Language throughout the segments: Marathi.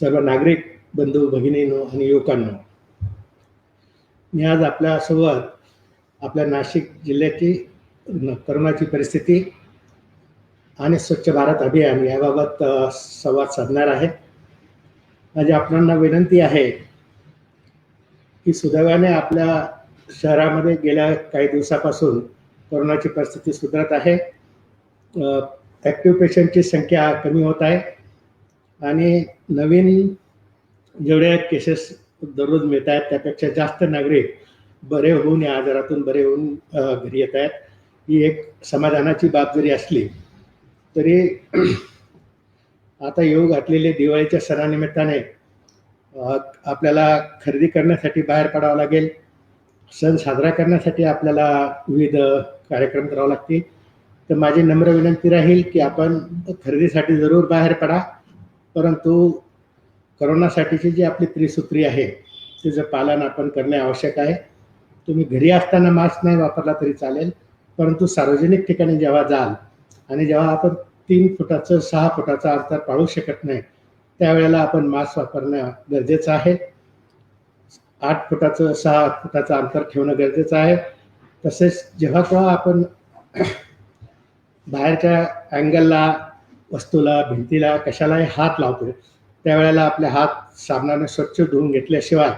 सर्व नागरिक बंधू भगिनींनो आणि युवकांनो मी आज आपल्यासोबत आपल्या नाशिक जिल्ह्याची करोनाची परिस्थिती आणि स्वच्छ भारत अभियान याबाबत संवाद साधणार आहे. माझी आपणांना विनंती आहे की सुदैवाने आपल्या शहरामध्ये गेल्या काही दिवसापासून कोरोनाची परिस्थिती सुधारत आहे. ॲक्टिव्ह पेशंटची संख्या कमी होत आहे. आणि नवीन जेवढ्या केसेस दररोज मिळत आहेत त्यापेक्षा जास्त नागरिक बरे होऊन या आजारातून बरे होऊन घरी येत आहेत. ही एक समाधानाची बाब जरी असली तरी आता येऊ घातलेले दिवाळीच्या सणानिमित्ताने आपल्याला खरेदी करण्यासाठी बाहेर पडावं लागेल. सण साजरा करण्यासाठी आपल्याला विविध कार्यक्रम करावे लागतील. तर माझी नम्र विनंती राहील की आपण खरेदीसाठी जरूर बाहेर पडा. परंतु करोनासाठीची जी आपली त्रिसूत्री आहे तिचं पालन आपण करणे आवश्यक आहे. तुम्ही घरी असताना मास्क नाही वापरला तरी चालेल परंतु सार्वजनिक ठिकाणी जेव्हा जाल आणि जेव्हा आपण तीन फुटाचं सहा फुटाचं अंतर पाळू शकत नाही त्यावेळेला आपण मास्क वापरणं गरजेचं आहे. आठ फुटाचं सहा फुटाचं अंतर ठेवणं गरजेचं आहे. तसेच जेव्हा तेव्हा आपण बाहेरच्या अँगलला वस्तूला भिंतीला कशालाही हात लावतो त्यावेळेला आपले हात साबणाने स्वच्छ धुवून घेतल्याशिवाय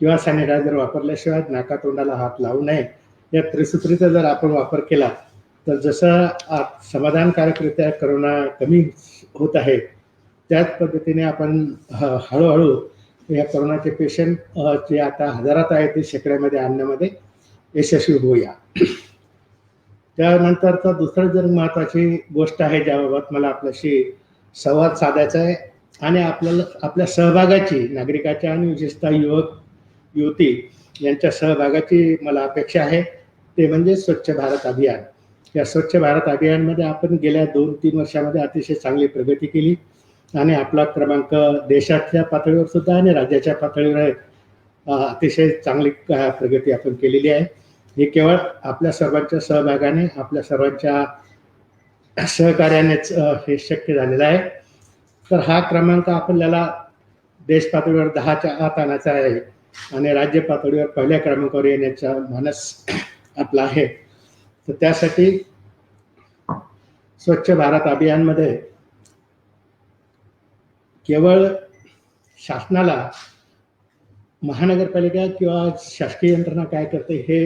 किंवा सॅनिटायझर वापरल्याशिवाय नाका तोंडाला हात लावू नये. या त्रिसूत्रीचा जर आपण वापर केला तर जसं समाधानकारकरित्या करोना कमी होत आहे त्याच पद्धतीने आपण ह- हळूहळू या करोनाचे पेशंट जे आता हजारात आहेत ते शेकड्यामध्ये आणण्यामध्ये यशस्वी होऊया. त्यानंतरचा दुसरं जर महत्त्वाची गोष्ट आहे ज्याबाबत मला आपल्याशी संवाद साधायचा आहे आणि आपल्याला आपल्या सहभागाची नागरिकाच्या आणि विशेषतः युवक युवती यांच्या सहभागाची मला अपेक्षा आहे ते म्हणजे स्वच्छ भारत अभियान. या स्वच्छ भारत अभियानमध्ये आपण गेल्या दोन तीन वर्षामध्ये अतिशय चांगली प्रगती केली आणि आपला क्रमांक देशातल्या पातळीवर सुद्धा आणि राज्याच्या पातळीवर अतिशय चांगली प्रगती आपण केलेली आहे. हे केवळ आपल्या सर्वांच्या सहभागाने आपल्या सर्वांच्या सहकार्यानेच हे शक्य झालेलं आहे. तर हा क्रमांक आपल्याला देश पातळीवर दहाच्या आत आणायचा आहे आणि राज्य पातळीवर पहिल्या क्रमांकावर येण्याचा मानस आपला आहे. तर त्यासाठी स्वच्छ भारत अभियानमध्ये केवळ शासनाला महानगरपालिका किंवा शासकीय यंत्रणा काय करते हे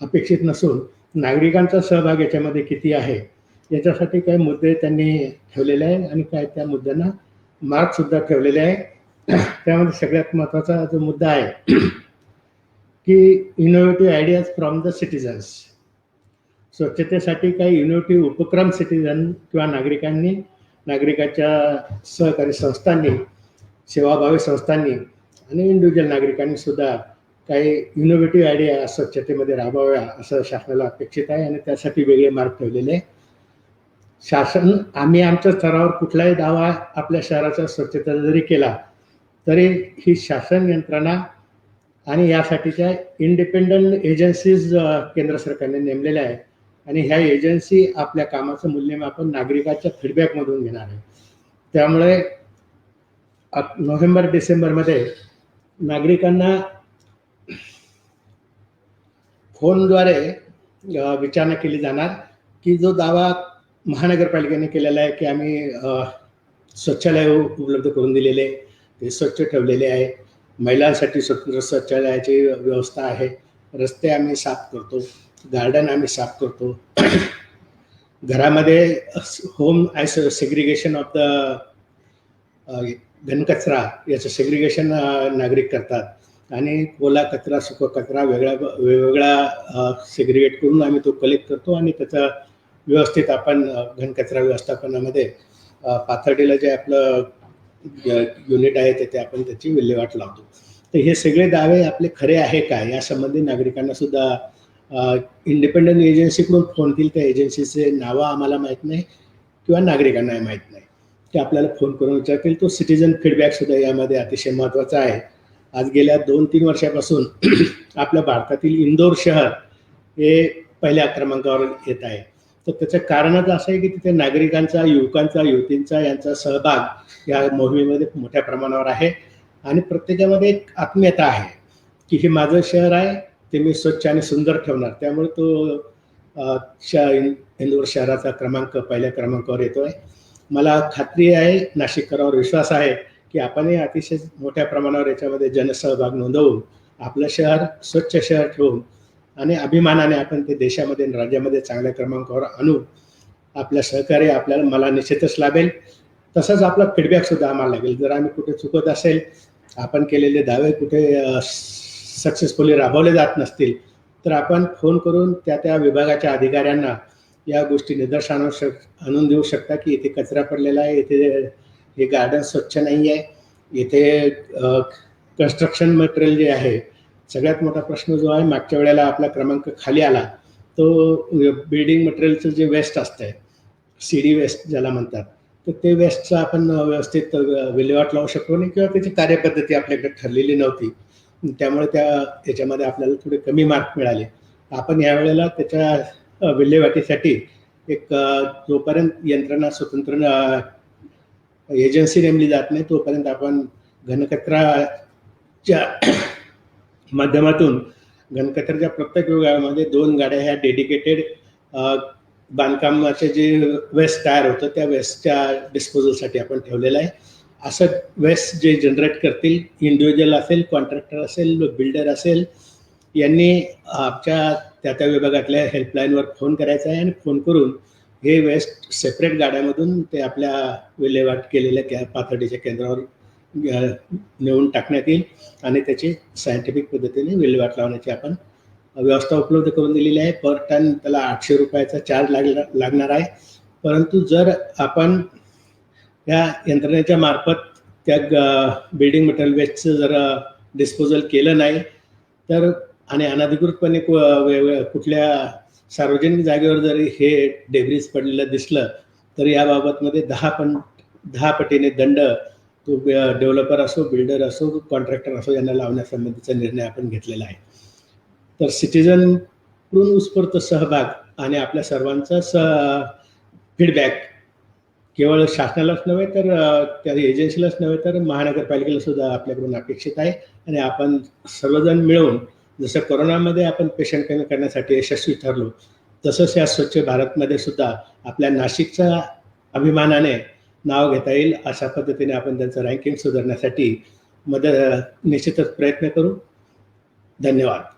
अपेक्षित नसून नागरिकांचा सहभाग याच्यामध्ये किती आहे याच्यासाठी काही मुद्दे त्यांनी ठेवलेले आहे आणि काय त्या मुद्द्यांना मार्कसुद्धा ठेवलेले आहे. त्यामध्ये सगळ्यात महत्त्वाचा जो मुद्दा आहे की innovative ideas from the citizens स्वच्छतेसाठी काही इनोव्हेटिव्ह उपक्रम सिटीजन किंवा नागरिकांनी नागरिकाच्या सहकारी संस्थांनी सेवाभावी संस्थांनी आणि इंडिव्हिज्युअल नागरिकांनी सुद्धा काही इनोव्हेटिव्ह आयडिया स्वच्छतेमध्ये राबवाव्या असं शासनाला अपेक्षित आहे आणि त्यासाठी वेगळे मार्ग ठेवलेले आहे. शासन आम्ही आमच्या स्तरावर कुठलाही दावा आपल्या शहराच्या स्वच्छतेचा जरी केला तरी ही शासन यंत्रणा आणि यासाठीच्या इंडिपेंडंट एजन्सीज केंद्र सरकारने नेमलेल्या आहे आणि ह्या एजन्सी आपल्या कामाचं मूल्यमापन नागरिकाच्या फीडबॅकमधून घेणार आहे त्यामुळे नोव्हेंबर डिसेंबरमध्ये नागरिकांना फोनद्वारे विचारणा केली जाणार की जो दावा महानगरपालिकेने केलेला आहे की आम्ही स्वच्छालय शौचालय उपलब्ध करून दिलेले ते स्वच्छ ठेवलेले आहे. महिलांसाठी स्वतंत्र शौचालयाची व्यवस्था आहे. रस्ते आम्ही साफ करतो गार्डन आम्ही साफ करतो. घरामध्ये होम आयस सेग्रिगेशन ऑफ द घनकचरा याचं सेग्रिगेशन नागरिक करतात. आणि ओला कचरा सुका कचरा वेगळा वेगवेगळा सेग्रिगेट करून आम्ही तो कलेक्ट करतो आणि त्याचा व्यवस्थित आपण घनकचरा व्यवस्थापनामध्ये पाथर्डीला जे आपलं युनिट आहे तिथे आपण त्याची विल्हेवाट लावतो. तर हे सगळे दावे आपले खरे आहे का? यासंबंधी नागरिकांना सुद्धा इंडिपेंडंट एजन्सीकडून फोन केली. त्या एजन्सीचे नावं आम्हाला माहीत नाही किंवा नागरिकांनाही माहीत नाही. ते आपल्याला फोन करून विचारतील. तो सिटीजन फीडबॅकसुद्धा यामध्ये अतिशय महत्त्वाचा आहे. आज गेल्या दोन तीन वर्षापासून आपल्या भारतातील इंदोर शहर हे पहिल्या क्रमांकावर येत आहे. तर त्याचं कारणच असं आहे की तिथे नागरिकांचा युवकांचा युवतींचा यांचा सहभाग या मोहिमेमध्ये मोठ्या प्रमाणावर आहे. आणि प्रत्येकामध्ये एक आत्मीयता आहे की हे माझं शहर आहे ते मी स्वच्छ आणि सुंदर ठेवणार. त्यामुळे तो अ, इंदूर शहराचा क्रमांक पहिल्या क्रमांकावर येतो आहे मला खात्री आहे नाशिककरावर विश्वास आहे की आपणही अतिशय मोठ्या प्रमाणावर याच्यामध्ये जनसहभाग नोंदवून आपलं शहर स्वच्छ शहर ठेवून आणि अभिमानाने आपण ते देशामध्ये आणि राज्यामध्ये चांगल्या क्रमांकावर आणू आपल्या सहकार्य आपल्याला मला निश्चितच लाभेल. तसंच आपला फीडबॅकसुद्धा आम्हाला लागेल. जर आम्ही कुठे चुकत असेल आपण केलेले दावे कुठे सक्सेसफुली राबवले जात नसतील तर आपण फोन करून त्या त्या विभागाच्या अधिकाऱ्यांना या गोष्टी निदर्शनावर शक आणून देऊ शकता की इथे कचरा पडलेला आहे इथे हे गार्डन स्वच्छ नाही आहे. इथे कन्स्ट्रक्शन मटेरियल जे आहे सगळ्यात मोठा प्रश्न जो आहे मागच्या वेळेला आपला क्रमांक खाली आला. तो बिल्डिंग मटेरियलचं जे वेस्ट असतंय सी डी वेस्ट ज्याला म्हणतात तर ते वेस्टचं आपण व्यवस्थित विल्हेवाट लावू शकलो नाही किंवा त्याची कार्यपद्धती आपल्याकडे ठरलेली नव्हती. त्यामुळे त्या याच्यामध्ये आपल्याला थोडे कमी मार्क मिळाले. आपण यावेळेला त्याच्या विल्हेवाटीसाठी एक जोपर्यंत यंत्रणा स्वतंत्र एजन्सी नेमली जात नाही तोपर्यंत आपण घनकचराच्या माध्यमातून घनकचऱ्याच्या प्रत्येक विभागामध्ये दोन गाड्या ह्या डेडिकेटेड बांधकामाचे जे वेस्ट तयार होतं त्या वेस्टच्या डिस्पोजलसाठी आपण ठेवलेलं आहे. असं वेस्ट जे जनरेट करतील इंडिव्हिज्युअल असेल कॉन्ट्रॅक्टर असेल बिल्डर असेल यांनी आमच्या त्या त्या विभागातल्या हेल्पलाईनवर फोन करायचा आहे आणि फोन करून हे वेस्ट सेपरेट गाड्यामधून ते आपल्या विल्हेवाट केलेल्या कॅ पातळीच्या केंद्रावर नेऊन टाकण्यात येईल आणि त्याची सायंटिफिक पद्धतीने विल्हेवाट लावण्याची आपण व्यवस्था उपलब्ध करून दिलेली आहे. पर टन त्याला आठशे रुपयाचा चार्ज लागला लागणार आहे. परंतु जर आपण या यंत्रणेच्या मार्फत त्या बिल्डिंग मटेरियल वेस्टचं जर डिस्पोजल केलं नाही तर आणि अनधिकृतपणे वे- कुठल्या सार्वजनिक जागेवर जरी हे डेब्रिज पडलेलं दिसलं तर याबाबतमध्ये दहा पण दहा पटीने दंड तो डेव्हलपर असो बिल्डर असो कॉन्ट्रॅक्टर असो यांना लावण्यासंबंधीचा निर्णय आपण घेतलेला आहे. तर सिटीजनकडून उत्स्फूर्त सहभाग आणि आपल्या सर्वांचा स फीडबॅक केवळ शासनालाच नव्हे तर त्या एजन्सीलाच नव्हे तर महानगरपालिकेला सुद्धा आपल्याकडून अपेक्षित आहे. आणि आपण सर्वजण मिळून जसं कोरोनामध्ये आपण पेशंट कमी करण्यासाठी यशस्वी ठरलो तसंच या स्वच्छ भारतमध्ये सुद्धा आपल्या नाशिकच्या अभिमानाने नाव घेता येईल अशा पद्धतीने आपण त्यांचं रँकिंग सुधारण्यासाठी मदत निश्चितच प्रयत्न करू. धन्यवाद.